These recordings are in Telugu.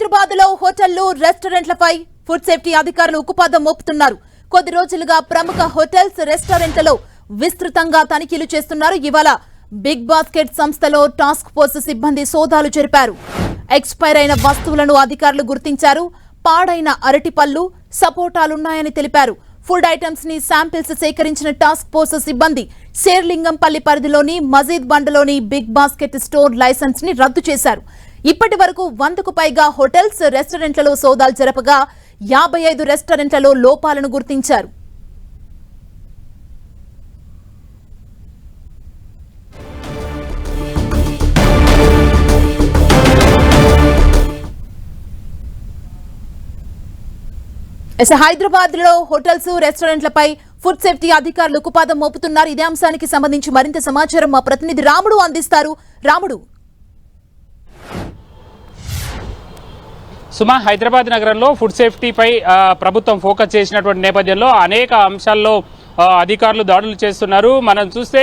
హైదరాబాద్లో హోటళ్ళు రెస్టారెంట్లపై ఫుడ్ సేఫ్టీ అధికారులు ఉక్కుపాదం మోపుతున్నారు. కొద్ది రోజులుగా ప్రముఖ హోటల్స్ రెస్టారెంట్లలో విస్తృతంగా తనిఖీలు చేస్తున్నారు. ఇవాళ బిగ్ బాస్కెట్ సంస్థలో టాస్క్ ఫోర్స్ సిబ్బంది సోదాలు జరిపారు. ఎక్స్పైర్ అయిన వస్తువులను అధికారులు గుర్తించారు. పాడైన అరటిపళ్ళు సపోటాలున్నాయని తెలిపారు. ఫుడ్ ఐటమ్స్ని శాంపిల్స్ సేకరించిన టాస్క్ ఫోర్స్ సిబ్బంది శేర్లింగంపల్లి పరిధిలోని మజీద్ బండలోని బిగ్ బాస్కెట్ స్టోర్ లైసెన్స్ని రద్దు చేశారు. ఇప్పటి వరకు వందకు పైగా హోటల్స్ రెస్టారెంట్లలో సోదాలు జరపగా యాభై ఐదు రెస్టారెంట్లలో లోపాలను గుర్తించారు. ఎస్ హైదరాబాద్లో హోటల్స్ రెస్టారెంట్లపై ఫుడ్ సేఫ్టీ అధికారులు ఉక్కుపాదం మోపుతున్నారు. ఇదే అంశానికి సంబంధించి మరింత సమాచారం మా ప్రతినిధి రాముడు అందిస్తారు. రాముడు సుమా హైదరాబాద్ నగరంలో ఫుడ్ సేఫ్టీపై ప్రభుత్వం ఫోకస్ చేసినటువంటి నేపథ్యంలో అనేక అంశాల్లో అధికారులు దాడులు చేస్తున్నారు. మనం చూస్తే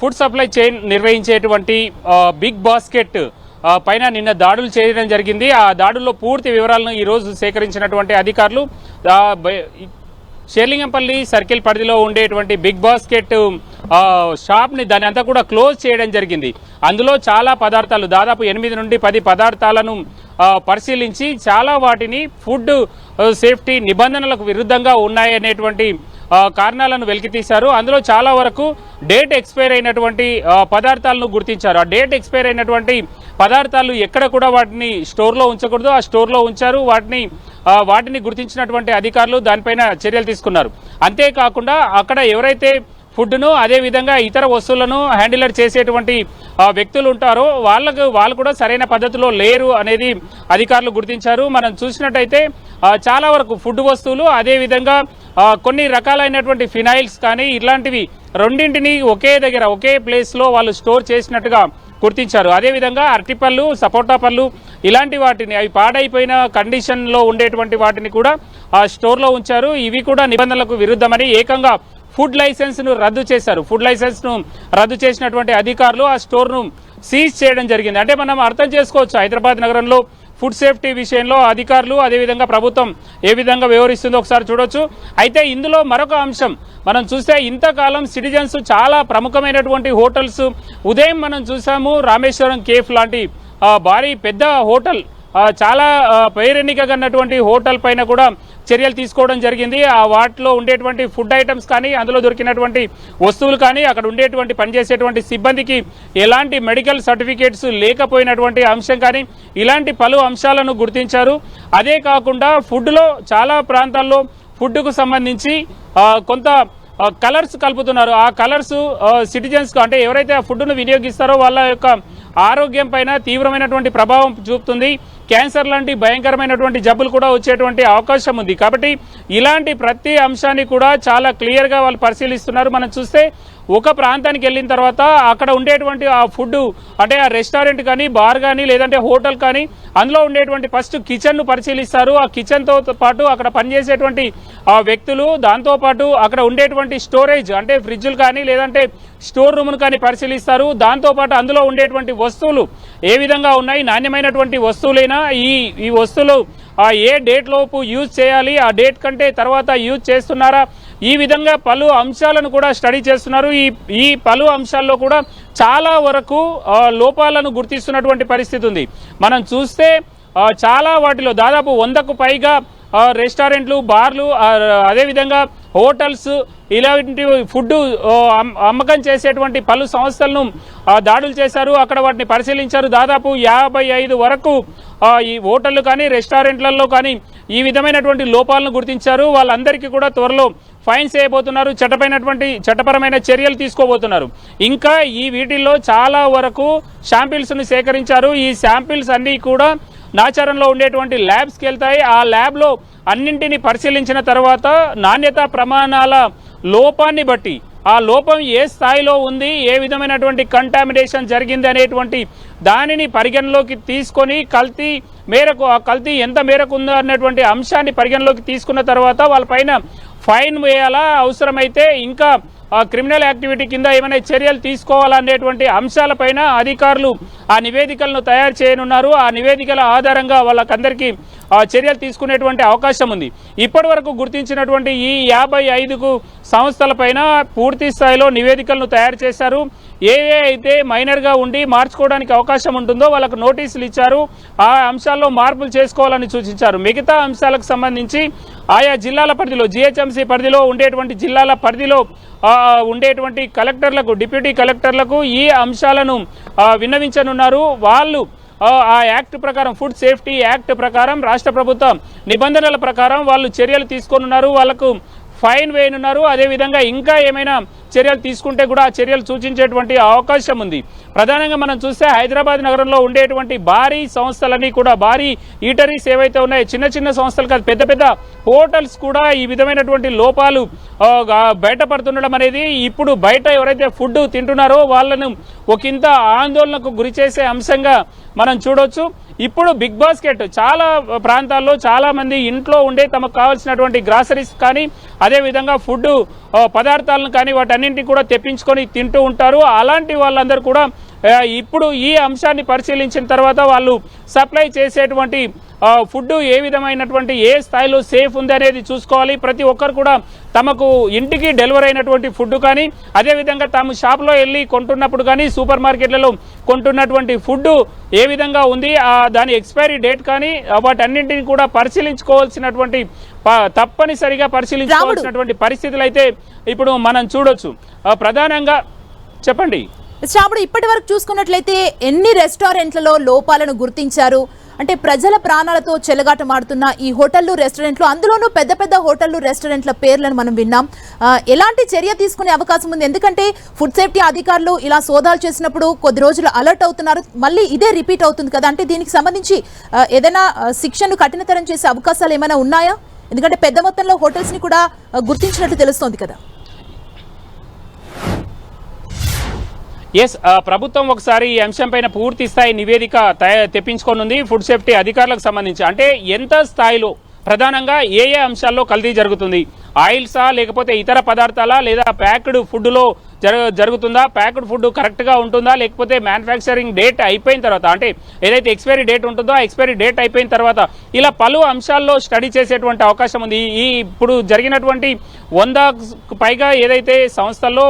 ఫుడ్ సప్లై చైన్ నిర్వహించేటువంటి బిగ్ బాస్కెట్ పైన నిన్న దాడులు చేయడం జరిగింది. ఆ దాడుల్లో పూర్తి వివరాలను ఈరోజు సేకరించినటువంటి అధికారులు షేర్లింగంపల్లి సర్కిల్ పరిధిలో ఉండేటువంటి బిగ్ బాస్కెట్ షాప్ని దాని అంతా కూడా క్లోజ్ చేయడం జరిగింది. అందులో చాలా పదార్థాలు దాదాపు ఎనిమిది నుండి పది పదార్థాలను పరిశీలించి చాలా వాటిని ఫుడ్ సేఫ్టీ నిబంధనలకు విరుద్ధంగా ఉన్నాయనేటువంటి కారణాలను వెలికితీశారు. అందులో చాలా వరకు డేట్ ఎక్స్పైర్ అయినటువంటి పదార్థాలను గుర్తించారు. ఆ డేట్ ఎక్స్పైర్ అయినటువంటి పదార్థాలు ఎక్కడ కూడా వాటిని స్టోర్లో ఉంచకూడదు. ఆ స్టోర్లో ఉంచారు. వాటిని వాటిని గుర్తించినటువంటి అధికారులు దానిపైన చర్యలు తీసుకున్నారు. అంతేకాకుండా అక్కడ ఎవరైతే ఫుడ్ను అదేవిధంగా ఇతర వస్తువులను హ్యాండిలర్ చేసేటువంటి వ్యక్తులు ఉంటారో వాళ్ళకు వాళ్ళు కూడా సరైన పద్ధతిలో లేరు అనేది అధికారులు గుర్తించారు. మనం చూసినట్టయితే చాలా వరకు ఫుడ్ వస్తువులు అదేవిధంగా కొన్ని రకాలైనటువంటి ఫినాయిల్స్ కానీ ఇలాంటివి రెండింటిని ఒకే దగ్గర ఒకే ప్లేస్లో వాళ్ళు స్టోర్ చేసినట్టుగా గుర్తించారు. అదేవిధంగా అరటిపళ్ళు సపోటా పళ్ళు ఇలాంటి వాటిని అవి పాడైపోయిన కండిషన్లో ఉండేటువంటి వాటిని కూడా ఆ స్టోర్లో ఉంచారు. ఇవి కూడా నిబంధనలకు విరుద్ధమని ఏకంగా ఫుడ్ లైసెన్స్ను రద్దు చేశారు. ఫుడ్ లైసెన్స్ను రద్దు చేసినటువంటి అధికారులు ఆ స్టోర్ను సీజ్ చేయడం జరిగింది. అంటే మనం అర్థం చేసుకోవచ్చు హైదరాబాద్ నగరంలో ఫుడ్ సేఫ్టీ విషయంలో అధికారులు అదేవిధంగా ప్రభుత్వం ఏ విధంగా వ్యవహరిస్తుందో ఒకసారి చూడొచ్చు. అయితే ఇందులో మరొక అంశం మనం చూస్తే ఇంతకాలం సిటిజన్స్ చాలా ప్రముఖమైనటువంటి హోటల్స్. ఉదయం మనం చూసాము రామేశ్వరం కేఫ్ లాంటి భారీ పెద్ద హోటల్ చాలా ఆ, పేరెన్నికగన్నటువంటి హోటల్ పైన కూడా చర్యలు తీసుకోవడం జరిగింది. ఆ వాటిలో ఉండేటువంటి ఫుడ్ ఐటమ్స్ కానీ అందులో దొరికినటువంటి వస్తువులు కానీ అక్కడ ఉండేటువంటి పనిచేసేటువంటి సిబ్బందికి ఎలాంటి మెడికల్ సర్టిఫికేట్స్ లేకపోయినటువంటి అంశం కానీ ఇలాంటి పలు అంశాలను గుర్తించారు. అదే కాకుండా ఫుడ్లో చాలా ప్రాంతాల్లో ఫుడ్కు సంబంధించి కొంత కలర్స్ కలుపుతున్నారు. ఆ కలర్స్ సిటిజన్స్ అంటే ఎవరైతే ఆ ఫుడ్ను వినియోగిస్తారో వాళ్ళ యొక్క ఆరోగ్యం పైన తీవ్రమైనటువంటి ప్రభావం చూపుతుంది. క్యాన్సర్ లాంటి భయంకరమైనటువంటి జబ్బులు కూడా వచ్చేటువంటి అవకాశం ఉంది. కాబట్టి ఇలాంటి ప్రతి అంశాన్ని కూడా చాలా క్లియర్గా వాళ్ళు పరిశీలిస్తున్నారు. మనం చూస్తే ఒక ప్రాంతానికి వెళ్ళిన తర్వాత అక్కడ ఉండేటువంటి ఆ ఫుడ్ అంటే ఆ రెస్టారెంట్ కానీ బార్ కానీ లేదంటే హోటల్ కానీ అందులో ఉండేటువంటి ఫస్ట్ కిచెన్ను పరిశీలిస్తారు. ఆ కిచెన్తో పాటు అక్కడ పనిచేసేటువంటి ఆ వ్యక్తులు దాంతోపాటు అక్కడ ఉండేటువంటి స్టోరేజ్ అంటే ఫ్రిడ్జ్లు కానీ లేదంటే స్టోర్ రూమ్ను కానీ పరిశీలిస్తారు. దాంతోపాటు అందులో ఉండేటువంటి వస్తువులు ఏ విధంగా ఉన్నాయి నాణ్యమైనటువంటి వస్తువులైనా ఈ ఈ వస్తువులు ఆ ఏ డేట్ లోపు యూజ్ చేయాలి ఆ డేట్ కంటే తర్వాత యూజ్ చేస్తున్నారా ఈ విధంగా పలు అంశాలను కూడా స్టడీ చేస్తున్నారు. ఈ ఈ పలు అంశాల్లో కూడా చాలా వరకు లోపాలను గుర్తిస్తున్నటువంటి పరిస్థితి ఉంది. మనం చూస్తే చాలా వాటిలో దాదాపు వందకు పైగా రెస్టారెంట్లు బార్లు అదేవిధంగా హోటల్స్ ఇలాంటి ఫుడ్ అమ్- అమ్మకం చేసేటువంటి పలు సంస్థలను దాడులు చేశారు. అక్కడ వాటిని పరిశీలించారు. దాదాపు యాభై ఐదు వరకు ఈ హోటళ్ళు కానీ రెస్టారెంట్లలో కానీ ఈ విధమైనటువంటి లోపాలను గుర్తించారు. వాళ్ళందరికీ కూడా త్వరలో ఫైన్స్ చేయబోతున్నారు చట్టపైనటువంటి చట్టపరమైన చర్యలు తీసుకోబోతున్నారు. ఇంకా ఈ వీటిల్లో చాలా వరకు శాంపిల్స్ను సేకరించారు. ఈ శాంపిల్స్ అన్నీ కూడా నాచారంలో ఉండేటువంటి ల్యాబ్స్కి వెళ్తాయి ఆ ల్యాబ్లో అన్నింటినీ పరిశీలించిన తర్వాత నాణ్యత ప్రమాణాల లోపాన్ని బట్టి ఆ లోపం ఏ స్థాయిలో ఉంది ఏ విధమైనటువంటి కంటామినేషన్ జరిగింది అనేటువంటి దానిని పరిగణలోకి తీసుకొని కల్తీ మేరకు ఆ కల్తీ ఎంత మేరకు ఉందో అన్నటువంటి అంశాన్ని పరిగణలోకి తీసుకున్న తర్వాత వాళ్ళపైన ఫైన్ వేయాలా? అవసరమైతే ఇంకా ఆ, క్రిమినల్ యాక్టివిటీ కింద ఏమైనా చర్యలు తీసుకోవాలనేటువంటి అంశాలపైన అధికారులు ఆ నివేదికలను తయారు చేయనున్నారు. ఆ నివేదికల ఆధారంగా వాళ్ళకందరికీ ఆ, చర్యలు తీసుకునేటువంటి అవకాశం ఉంది. ఇప్పటి వరకు గుర్తించినటువంటి ఈ యాభై ఐదుకు సంస్థలపైన పూర్తి స్థాయిలో నివేదికలను తయారు చేశారు. ఏ ఏ అయితే మైనర్గా ఉండి మార్చుకోవడానికి అవకాశం ఉంటుందో వాళ్ళకు నోటీసులు ఇచ్చారు. ఆ అంశాల్లో మార్పులు చేసుకోవాలని సూచించారు. మిగతా అంశాలకు సంబంధించి ఆయా జిల్లాల పరిధిలో జిహెచ్ఎంసీ పరిధిలో ఉండేటువంటి జిల్లాల పరిధిలో ఉండేటువంటి కలెక్టర్లకు డిప్యూటీ కలెక్టర్లకు ఈ అంశాలను విన్నవించనున్నారు. వాళ్ళు ఆ, యాక్ట్ ప్రకారం ఫుడ్ సేఫ్టీ యాక్ట్ ప్రకారం రాష్ట్ర ప్రభుత్వం నిబంధనల ప్రకారం వాళ్ళు చర్యలు తీసుకోనున్నారు వాళ్ళకు ఫైన్ వేయనున్నారు. అదేవిధంగా ఇంకా ఏమైనా చర్యలు తీసుకుంటే కూడా ఆ చర్యలు సూచించేటువంటి అవకాశం ఉంది. ప్రధానంగా మనం చూస్తే హైదరాబాద్ నగరంలో ఉండేటువంటి భారీ సంస్థలన్నీ కూడా భారీ ఈటరీస్ ఏవైతే ఉన్నాయో చిన్న చిన్న సంస్థలు కాదు పెద్ద పెద్ద హోటల్స్ కూడా ఈ విధమైనటువంటి లోపాలు బయటపడుతుండడం అనేది ఇప్పుడు బయట ఎవరైతే ఫుడ్ తింటున్నారో వాళ్ళను ఒకంత ఆందోళనకు గురి చేసే అంశంగా మనం చూడొచ్చు. ఇప్పుడు బిగ్ బాస్కెట్ చాలా ప్రాంతాల్లో చాలామంది ఇంట్లో ఉండే తమకు కావాల్సినటువంటి గ్రాసరీస్ కానీ అదేవిధంగా ఫుడ్ పదార్థాలను కానీ వాటి వాటన్నింటినీ కూడా తెప్పించుకొని తింటూ ఉంటారు. అలాంటి వాళ్ళందరూ కూడా ఇప్పుడు ఈ అంశాన్ని పరిశీలించిన తర్వాత వాళ్ళు సప్లై చేసేటువంటి ఫుడ్ ఏ విధమైనటువంటి ఏ స్థాయిలో సేఫ్ ఉంది అనేది చూసుకోవాలి. ప్రతి ఒక్కరు కూడా తమకు ఇంటికి డెలివరీ అయినటువంటి ఫుడ్ కానీ అదేవిధంగా తాము షాప్లో వెళ్ళి కొంటున్నప్పుడు కానీ సూపర్ మార్కెట్లలో కొంటున్నటువంటి ఫుడ్ ఏ విధంగా ఉంది దాని ఎక్స్పైరీ డేట్ కానీ వాటన్నింటిని కూడా పరిశీలించుకోవాల్సినటువంటి తప్పనిసరిగా పరిశీలించుకోవాల్సినటువంటి పరిస్థితులు అయితే ఇప్పుడు మనం చూడొచ్చు. ప్రధానంగా చెప్పండి. అప్పుడు ఇప్పటి వరకు చూసుకున్నట్లయితే ఎన్ని రెస్టారెంట్లలో లోపాలను గుర్తించారు? అంటే ప్రజల ప్రాణాలతో చెలగాటమాడుతున్న ఈ హోటళ్ళు రెస్టారెంట్లు అందులోనూ పెద్ద పెద్ద హోటళ్ళు రెస్టారెంట్ల పేర్లను మనం విన్నాం. ఎలాంటి చర్య తీసుకునే అవకాశం ఉంది? ఎందుకంటే ఫుడ్ సేఫ్టీ అధికారులు ఇలా సోదాలు చేసినప్పుడు కొద్ది రోజులు అలర్ట్ అవుతున్నారు. మళ్ళీ ఇదే రిపీట్ అవుతుంది కదా? అంటే దీనికి సంబంధించి ఏదైనా శిక్షను కఠినతరం చేసే అవకాశాలు ఏమైనా ఉన్నాయా? ఎందుకంటే పెద్ద మొత్తంలో హోటల్స్ని కూడా గుర్తించినట్లు గుర్తించినట్టు తెలుస్తోంది కదా. ఎస్ ప్రభుత్వం ఒకసారి ఈ అంశంపైన పూర్తి స్థాయి నివేదిక తెప్పించుకోనుంది. ఫుడ్ సేఫ్టీ అధికారులకు సంబంధించి. అంటే ఎంత స్థాయిలో? ప్రధానంగా ఏ ఏ అంశాల్లో కల్తీ జరుగుతుంది? ఆయిల్సా లేకపోతే ఇతర పదార్థాలా? లేదా ప్యాక్డ్ ఫుడ్లో జరుగుతుందా? ప్యాక్డ్ ఫుడ్ కరెక్ట్గా ఉంటుందా? లేకపోతే మ్యానుఫ్యాక్చరింగ్ డేట్ అయిపోయిన తర్వాత అంటే ఏదైతే ఎక్స్పైరీ డేట్ ఉంటుందో ఆ ఎక్స్పైరీ డేట్ అయిపోయిన తర్వాత ఇలా పలు అంశాల్లో స్టడీ చేసేటువంటి అవకాశం ఉంది. ఈ ఇప్పుడు జరిగినటువంటి వంద పైగా ఏదైతే సంస్థల్లో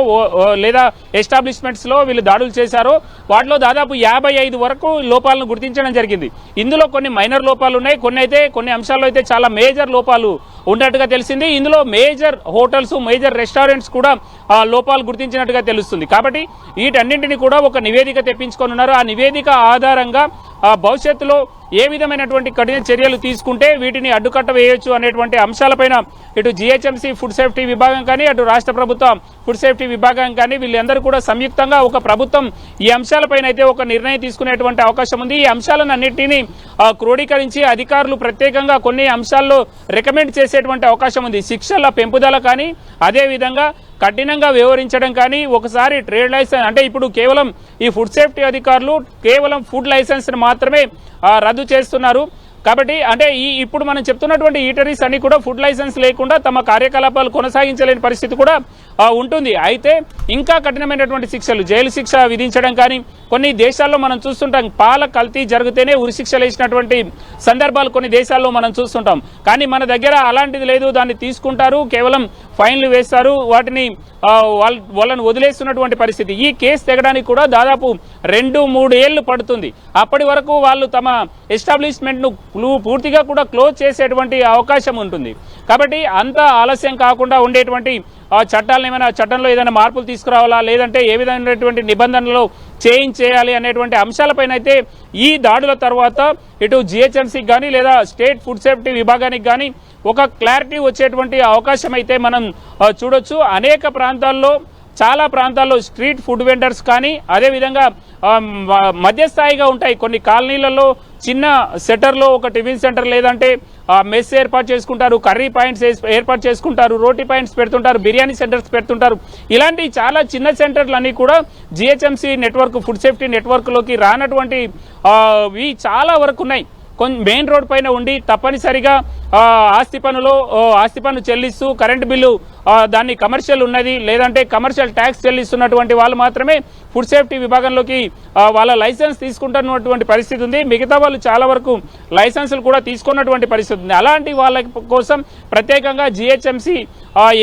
లేదా ఎస్టాబ్లిష్మెంట్స్లో వీళ్ళు దాడులు చేశారో వాటిలో దాదాపు యాభై ఐదు వరకు లోపాలను గుర్తించడం జరిగింది. ఇందులో కొన్ని మైనర్ లోపాలు ఉన్నాయి. కొన్ని అయితే కొన్ని అంశాల్లో అయితే చాలా మేజర్ లోపాలు ఉన్నట్టుగా తెలిసింది. ఇందులో మేజర్ హోటల్స్ మేజర్ రెస్టారెంట్స్ కూడా ఆ, లోపాలు గుర్తించినట్టుగా తెలుస్తుంది. కాబట్టి వీటన్నింటినీ కూడా ఒక నివేదిక తెప్పించుకొని ఉన్నారు. ఆ నివేదిక ఆధారంగా భవిష్యత్తులో ఏ విధమైనటువంటి కఠిన చర్యలు తీసుకుంటే వీటిని అడ్డుకట్ట వేయవచ్చు అనేటువంటి అంశాలపైన ఇటు జిహెచ్ఎంసీ ఫుడ్ సేఫ్టీ విభాగం కానీ అటు రాష్ట్ర ప్రభుత్వం ఫుడ్ సేఫ్టీ విభాగం కానీ వీళ్ళందరూ కూడా సంయుక్తంగా ఒక ప్రభుత్వం ఈ అంశాలపైన అయితే ఒక నిర్ణయం తీసుకునేటువంటి అవకాశం ఉంది. ఈ అంశాలను అన్నింటినీ క్రోడీకరించి అధికారులు ప్రత్యేకంగా కొన్ని అంశాల్లో రికమెండ్ చేసేటువంటి అవకాశం ఉంది. శిక్షల పెంపుదల కానీ అదేవిధంగా కఠినంగా వ్యవహరించడం కానీ ఒకసారి ట్రేడ్ లైసెన్స్ అంటే ఇప్పుడు కేవలం ఈ ఫుడ్ సేఫ్టీ అధికారులు కేవలం ఫుడ్ లైసెన్స్ని మాత్రమే రద్దు చేస్తున్నారు. కాబట్టి అంటే ఈ ఇప్పుడు మనం చెప్తున్నటువంటి ఈటరీస్ అన్ని కూడా ఫుడ్ లైసెన్స్ లేకుండా తమ కార్యకలాపాలు కొనసాగించలేని పరిస్థితి కూడా ఉంటుంది. అయితే ఇంకా కఠినమైనటువంటి శిక్షలు జైలు శిక్ష విధించడం కానీ కొన్ని దేశాల్లో మనం చూస్తుంటాం పాల కల్తీ జరిగితేనే ఉరిశిక్షలు వేసినటువంటి సందర్భాలు కొన్ని దేశాల్లో మనం చూస్తుంటాం. కానీ మన దగ్గర అలాంటిది లేదు దాన్ని తీసుకుంటారు కేవలం ఫైన్లు వేస్తారు వాటిని వాళ్ళ వాళ్ళని వదిలేస్తున్నటువంటి పరిస్థితి. ఈ కేసు తెగడానికి కూడా దాదాపు రెండు మూడు ఏళ్ళు పడుతుంది. అప్పటి వరకు వాళ్ళు తమ ఎస్టాబ్లిష్మెంట్ను పూర్తిగా కూడా క్లోజ్ చేసేటువంటి అవకాశం ఉంటుంది. కాబట్టి అంత ఆలస్యం కాకుండా ఉండేటువంటి ఆ చట్టాలను ఏమైనా చట్టంలో ఏదైనా మార్పులు తీసుకురావాలా? లేదంటే ఏ విధమైనటువంటి నిబంధనలు చేంజ్ చేయాలి అనేటువంటి అంశాలపైన అయితే ఈ దాడుల తర్వాత ఇటు జిహెచ్ఎంసీకి కానీ లేదా స్టేట్ ఫుడ్ సేఫ్టీ విభాగానికి కానీ ఒక క్లారిటీ వచ్చేటువంటి అవకాశం అయితే మనం చూడొచ్చు. అనేక ప్రాంతాల్లో చాలా ప్రాంతాల్లో స్ట్రీట్ ఫుడ్ వెండర్స్ కానీ అదేవిధంగా మధ్యస్థాయిగా ఉంటాయి కొన్ని కాలనీలలో. చిన్న సెటర్లో ఒక టిఫిన్ సెంటర్ లేదంటే మెస్ ఏర్పాటు చేసుకుంటారు కర్రీ పాయింట్స్ ఏర్పాటు చేసుకుంటారు రోటీ పాయింట్స్ పెడుతుంటారు బిర్యానీ సెంటర్స్ పెడుతుంటారు. ఇలాంటి చాలా చిన్న సెంటర్లు అన్నీ కూడా జిహెచ్ఎంసీ నెట్వర్క్ ఫుడ్ సేఫ్టీ నెట్వర్క్లోకి రానటువంటి ఇవి చాలా వరకు ఉన్నాయి. మెయిన్ రోడ్ పైన ఉండి తప్పనిసరిగా ఆస్తి పనులు ఆస్తి పన్ను చెల్లిస్తూ కరెంటు బిల్లు దాన్ని కమర్షియల్ ఉన్నది. లేదంటే కమర్షియల్ ట్యాక్స్ చెల్లిస్తున్నటువంటి వాళ్ళు మాత్రమే ఫుడ్ సేఫ్టీ విభాగంలోకి వాళ్ళ లైసెన్స్ తీసుకుంటున్నటువంటి పరిస్థితి ఉంది. మిగతా వాళ్ళు చాలా వరకు లైసెన్సులు కూడా తీసుకున్నటువంటి పరిస్థితి ఉంది. అలాంటి వాళ్ళ కోసం ప్రత్యేకంగా జిహెచ్ఎంసి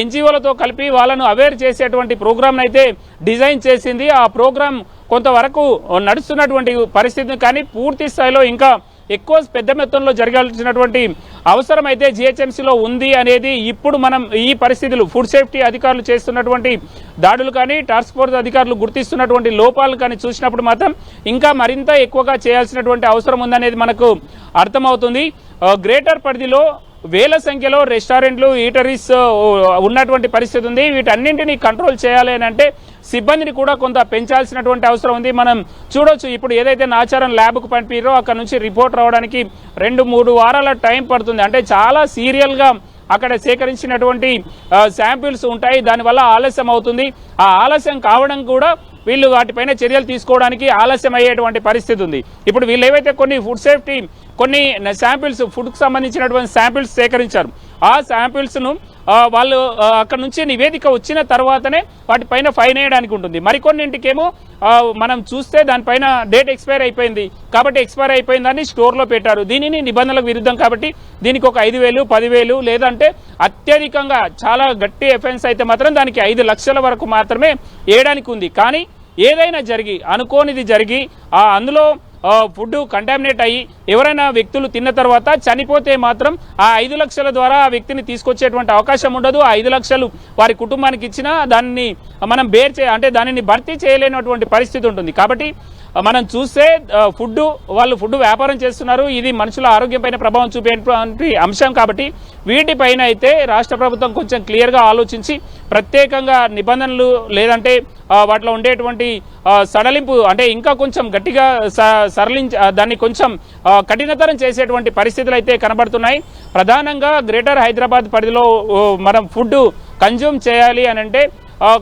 ఎన్జిఓలతో కలిపి వాళ్ళను అవేర్ చేసేటువంటి ప్రోగ్రామ్ను అయితే డిజైన్ చేసింది. ఆ ప్రోగ్రామ్ కొంతవరకు నడుస్తున్నటువంటి పరిస్థితి కానీ పూర్తి స్థాయిలో ఇంకా ఎక్కువ పెద్ద మొత్తంలో జరగాల్సినటువంటి అవసరం అయితే జిహెచ్ఎంసీలో ఉంది అనేది ఇప్పుడు మనం ఈ పరిస్థితులు ఫుడ్ సేఫ్టీ అధికారులు చేస్తున్నటువంటి దాడులు కానీ టాస్క్ ఫోర్స్ అధికారులు గుర్తిస్తున్నటువంటి లోపాలు కానీ చూసినప్పుడు మాత్రం ఇంకా మరింత ఎక్కువగా చేయాల్సినటువంటి అవసరం ఉందనేది మనకు అర్థమవుతుంది. గ్రేటర్ పరిధిలో వేల సంఖ్యలో రెస్టారెంట్లు ఈటరీస్ ఉన్నటువంటి పరిస్థితి ఉంది. వీటన్నింటినీ కంట్రోల్ చేయాలి అంటే సిబ్బందిని కూడా కొంత పెంచాల్సినటువంటి అవసరం ఉంది. మనం చూడొచ్చు ఇప్పుడు ఏదైతే నాచారం ల్యాబ్కు పంపిరో అక్కడ నుంచి రిపోర్ట్ రావడానికి రెండు మూడు వారాల టైం పడుతుంది. అంటే చాలా సీరియల్గా అక్కడ సేకరించినటువంటి శాంపిల్స్ ఉంటాయి. దానివల్ల ఆలస్యం అవుతుంది. ఆ ఆలస్యం కావడం కూడా వీళ్ళు వాటిపైన చర్యలు తీసుకోవడానికి ఆలస్యం అయ్యేటువంటి పరిస్థితి ఉంది. ఇప్పుడు వీళ్ళు ఏవైతే కొన్ని ఫుడ్ సేఫ్టీ కొన్ని శాంపిల్స్ ఫుడ్కు సంబంధించినటువంటి శాంపిల్స్ సేకరించారు ఆ శాంపిల్స్ను వాళ్ళు అక్కడ నుంచి నివేదిక వచ్చిన తర్వాతనే వాటిపైన ఫైన్ వేయడానికి ఉంటుంది. మరికొన్నింటికేమో మనం చూస్తే దానిపైన డేట్ ఎక్స్పైర్ అయిపోయింది. కాబట్టి ఎక్స్పైర్ అయిపోయిందని స్టోర్లో పెట్టారు. దీనిని నిబంధనలకు విరుద్ధం కాబట్టి దీనికి ఒక ఐదు వేలు పదివేలు లేదంటే అత్యధికంగా చాలా గట్టి ఎఫెన్స్ అయితే మాత్రం దానికి ఐదు లక్షల వరకు మాత్రమే వేయడానికి ఉంది. కానీ ఏదైనా జరిగి అనుకోనిది జరిగి అందులో ఫుడ్ కంటామినేట్ అయ్యి ఎవరైనా వ్యక్తులు తిన్న తర్వాత చనిపోతే మాత్రం ఆ ఐదు లక్షల ద్వారా ఆ వ్యక్తిని తీసుకొచ్చేటువంటి అవకాశం ఉండదు. ఆ ఐదు లక్షలు వారి కుటుంబానికి ఇచ్చినా దాన్ని మనం బేర్ చే అంటే దానిని భర్తీ చేయలేనటువంటి పరిస్థితి ఉంటుంది. కాబట్టి మనం చూస్తే ఫుడ్ వాళ్ళు ఫుడ్ వ్యాపారం చేస్తున్నారు. ఇది మనుషుల ఆరోగ్యంపైన ప్రభావం చూపేటువంటి అంశం కాబట్టి వీటిపైన అయితే రాష్ట్ర ప్రభుత్వం కొంచెం క్లియర్గా ఆలోచించి ప్రత్యేకంగా నిబంధనలు లేదంటే వాటిలో ఉండేటువంటి సడలింపు అంటే ఇంకా కొంచెం గట్టిగా స- సరళించ దాన్ని కొంచెం కఠినతరం చేసేటువంటి పరిస్థితులు అయితే కనబడుతున్నాయి. ప్రధానంగా గ్రేటర్ హైదరాబాద్ పరిధిలో మనం ఫుడ్ కన్జ్యూమ్ చేయాలి అని అంటే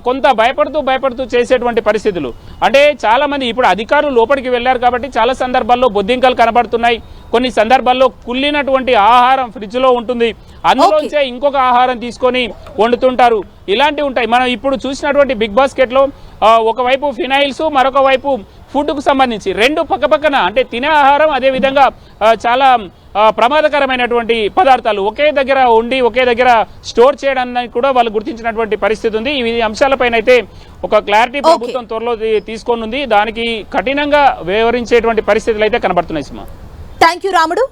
కొంత భయపడుతూ భయపడుతూ చేసేటువంటి పరిస్థితులు. అంటే చాలా మంది ఇప్పుడు అధికారులు లోపలికి వెళ్ళారు కాబట్టి చాలా సందర్భాల్లో బొద్దింకలు కనబడుతున్నాయి. కొన్ని సందర్భాల్లో కుళ్ళినటువంటి ఆహారం ఫ్రిడ్జ్లో ఉంటుంది. అందులోంచే ఇంకొక ఆహారం తీసుకొని వండుతుంటారు. ఇలాంటివి ఉంటాయి. మనం ఇప్పుడు చూసినటువంటి బిగ్ బాస్కెట్లో ఆ, ఒకవైపు ఫినాయిల్స్ మరొక వైపు ఫుడ్కు సంబంధించి రెండు పక్కపక్కన అంటే తినే ఆహారం అదే విధంగా ఆ, చాలా ప్రమాదకరమైనటువంటి పదార్థాలు ఒకే దగ్గర ఉండి ఒకే దగ్గర స్టోర్ చేయడానికి కూడా వాళ్ళు గుర్తించినటువంటి పరిస్థితి ఉంది. ఈ అంశాలపైన అయితే ఒక క్లారిటీ ప్రభుత్వం త్వరలో తీసుకోనుంది దానికి కఠినంగా వివరించేటువంటి పరిస్థితులు అయితే కనబడుతున్నాయి సుమా థ్యాంక్ యూ రాముడు.